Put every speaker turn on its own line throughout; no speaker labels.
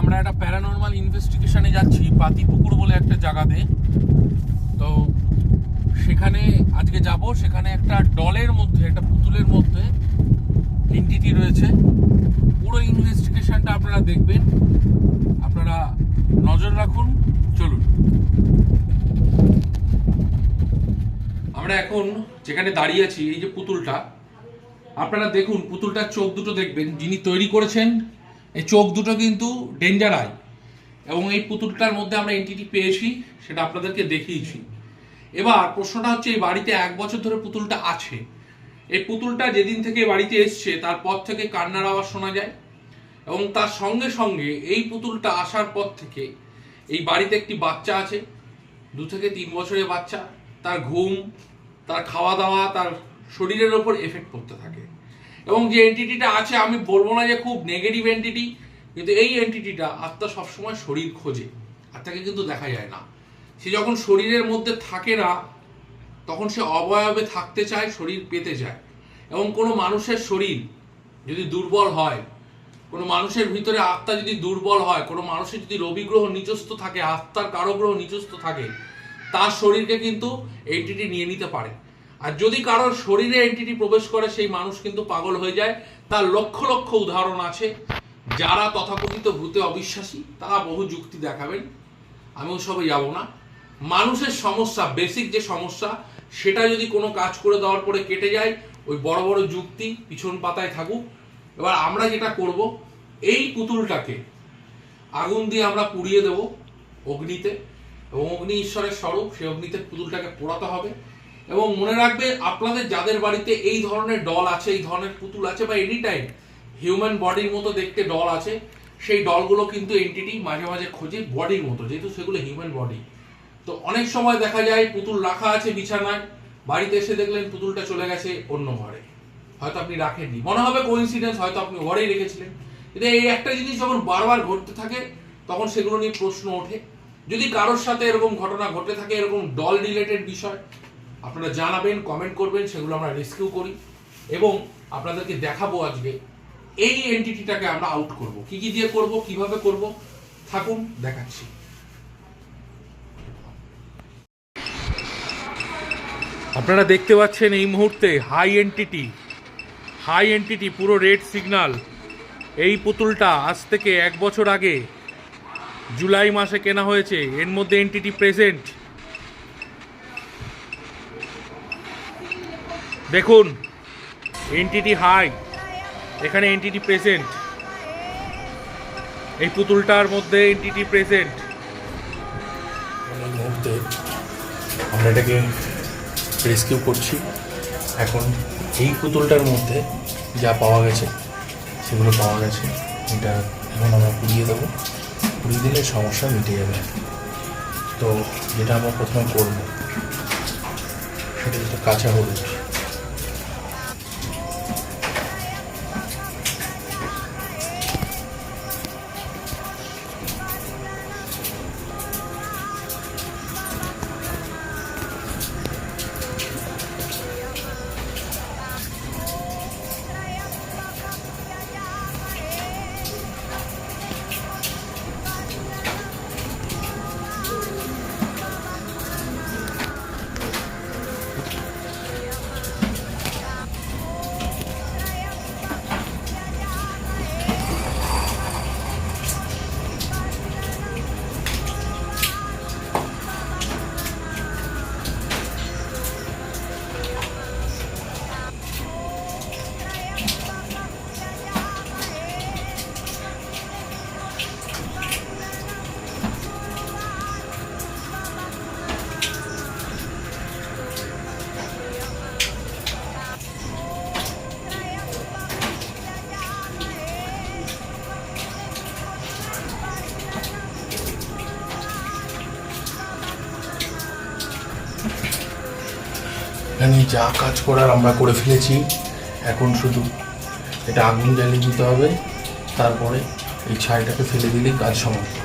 আমরা একটা প্যারানর্মাল ইনভেস্টিগেশনে যাচ্ছি, পাতিপুকুর বলে একটা জায়গাতে। তো সেখানে আজকে যাব, সেখানে একটা ডলের মধ্যে, একটা পুতুলের মধ্যে এনটিটি রয়েছে। পুরো ইনভেস্টিগেশনটা আপনারা দেখবেন। আপনারা নজর রাখুন, চলুন। আমরা এখন যেখানে দাঁড়িয়ে আছি, এই যে পুতুলটা, আপনারা দেখুন, পুতুলটার চোখ দুটো দেখবেন। যিনি তৈরি করেছেন এই চোখ দুটো কিন্তু ডেঞ্জার আই। এবং এই পুতুলটার মধ্যে আমরা এনটিটি পেয়েছি, সেটা আপনাদেরকে দেখিয়েছি। এবার প্রশ্নটা হচ্ছে, এই বাড়িতে এক বছর ধরে পুতুলটা আছে। এই পুতুলটা যেদিন থেকে বাড়িতে এসছে তারপর থেকে কান্নার আওয়াজ শোনা যায়। এবং তার সঙ্গে সঙ্গে এই পুতুলটা আসার পর থেকে এই বাড়িতে একটি বাচ্চা আছে, দু থেকে তিন বছরের বাচ্চা। তার ঘুম, তার খাওয়া দাওয়া, তার শরীরের ওপর এফেক্ট করতে থাকে। এবং যে এন্টিটিটা আছে, আমি বলব না যে খুব নেগেটিভ এন্টিটি কিন্তু এই এন্টিটিটা আত্মা সবসময় শরীর খোঁজে। আত্মাকে কিন্তু দেখা যায় না। সে যখন শরীরের মধ্যে থাকে না, তখন সে অবয়বে থাকতে চায়, শরীর পেতে চায়। এবং কোনো মানুষের শরীর যদি দুর্বল হয়, কোনো মানুষের ভিতরে আত্মা যদি দুর্বল হয়, কোনো মানুষের যদি রবি গ্রহ নিচস্থ থাকে, আত্মার কারও গ্রহ নিচস্থ থাকে, তার শরীরকে কিন্তু এন্টিটি নিয়ে নিতে পারে। আর যদি কারোর শরীরে এন্টিটি প্রবেশ করে, সেই মানুষ কিন্তু পাগল হয়ে যায়। তার লক্ষ লক্ষ উদাহরণ আছে। যারা তথাকথিত ভূতে অবিশ্বাসী, তারা বহু যুক্তি দেখাবেন। আমি ওসবে যাব না। মানুষের সমস্যা বেসিক যে সমস্যা, সেটা যদি কোনো কাজ করে দেওয়ার পরে কেটে যায়, ওই বড় বড় যুক্তি পিছন পাতায় থাকুক। এবার আমরা যেটা করব, এই পুতুলটাকে আগুন দিয়ে আমরা পুড়িয়ে দেব অগ্নিতে। এবং অগ্নি ঈশ্বরের স্বরূপ, সেই অগ্নিতে পুতুলটাকে পোড়াতে হবে। এবং মনে রাখবে, আপনাদের যাদের বাড়িতে এই ধরনের ডল আছে, এই ধরনের পুতুল আছে বা এনি টাইম হিউম্যান বডির মতো দেখতে ডল আছে, সেই ডলগুলো কিন্তু এন্টিটি মাঝে মাঝে খোঁজে বডির মতো, যেহেতু সেগুলো হিউম্যান বডি তো অনেক সময় দেখা যায়, পুতুল রাখা আছে বিছানায়, বাড়িতে এসে দেখলেন পুতুলটা চলে গেছে অন্য ঘরে। হয়তো আপনি রাখেননি। মনে হবে কোইন্সিডেন্স হয়তো আপনি ঘরেই রেখেছিলেন। কিন্তু এই একটা জিনিস যখন বারবার ঘটতে থাকে, তখন সেগুলো নিয়ে প্রশ্ন ওঠে। যদি কারোর সাথে এরকম ঘটনা ঘটে থাকে, এরকম ডল রিলেটেড বিষয় আপনারা জানাবেন কমেন্ট করবেন, সেগুলো আমরা রেস্কিউ করি। এবং আপনাদেরকে দেখাবো আজকে, এই এন্টিটিটাকে আমরা আউট করব। কি কি দিয়ে করব, কীভাবে করব, থাকুন, দেখাচ্ছি। আপনারা দেখতে পাচ্ছেন এই মুহূর্তে হাই এন্টিটি হাই এন্টিটি পুরো রেড সিগন্যাল এই পুতুলটা আজ থেকে এক বছর আগে জুলাই মাসে কেনা হয়েছে। এর মধ্যে এন্টিটি প্রেজেন্ট দেখুন এনটিটি হাই এখানে এনটিটি প্রেজেন্ট এই পুতুলটার মধ্যে এনটিটি প্রেজেন্ট
মুহূর্তে আমরা এটাকে রেস্কিউ করছি। এখন এই পুতুলটার মধ্যে যা পাওয়া গেছে, সেগুলো পাওয়া গেছে। এটা এখন আমরা পুড়িয়ে দেবো। পুড়িয়ে দিলে সমস্যা মিটে যাবে। তো যেটা আমরা প্রথমে করব, সেটা হচ্ছে কাঁচা হলুদ। এখানে যা কাজ করার আমরা করে ফেলেছি। এখন শুধু এটা আগুন জ্বালিয়ে দিতে হবে। তারপরে এই ছাইটাকে ফেলে দিলেই কাজ সমাপ্ত।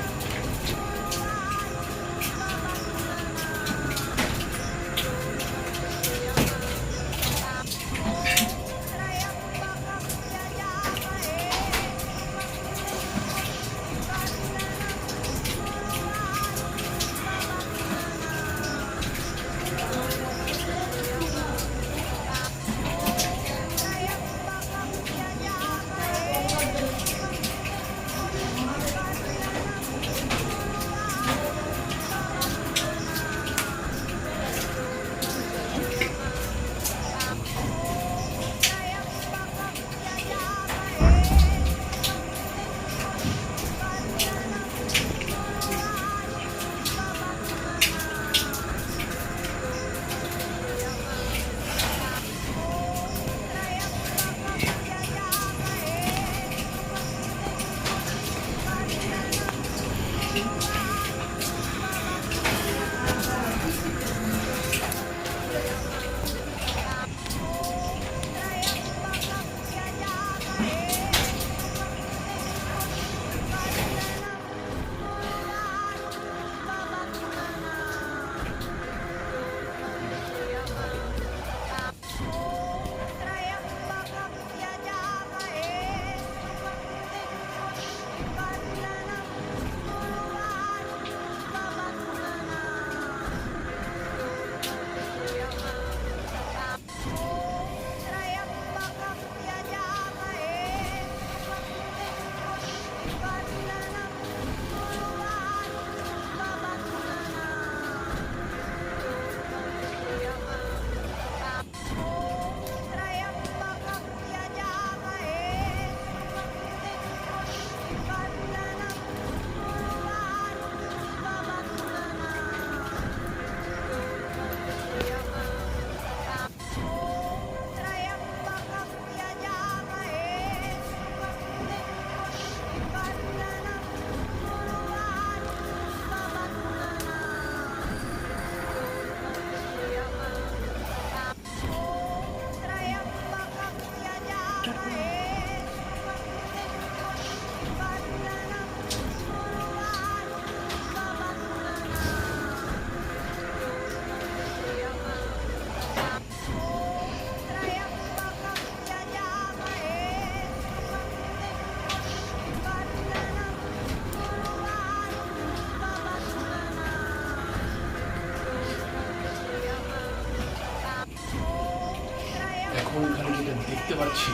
পাচ্ছি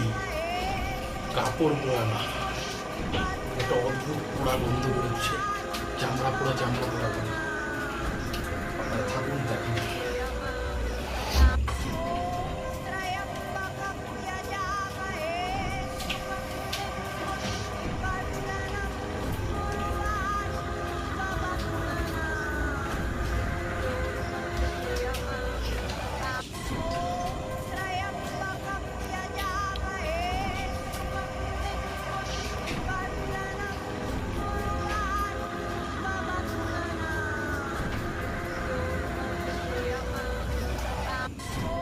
কাপড় পোড়া না। একটা অদ্ভুত পোড়া গন্ধ বেরোচ্ছে। চামড়া পোড়া চামড়া পোড়া গন্ধ আপনারা থাকুন, দেখুন।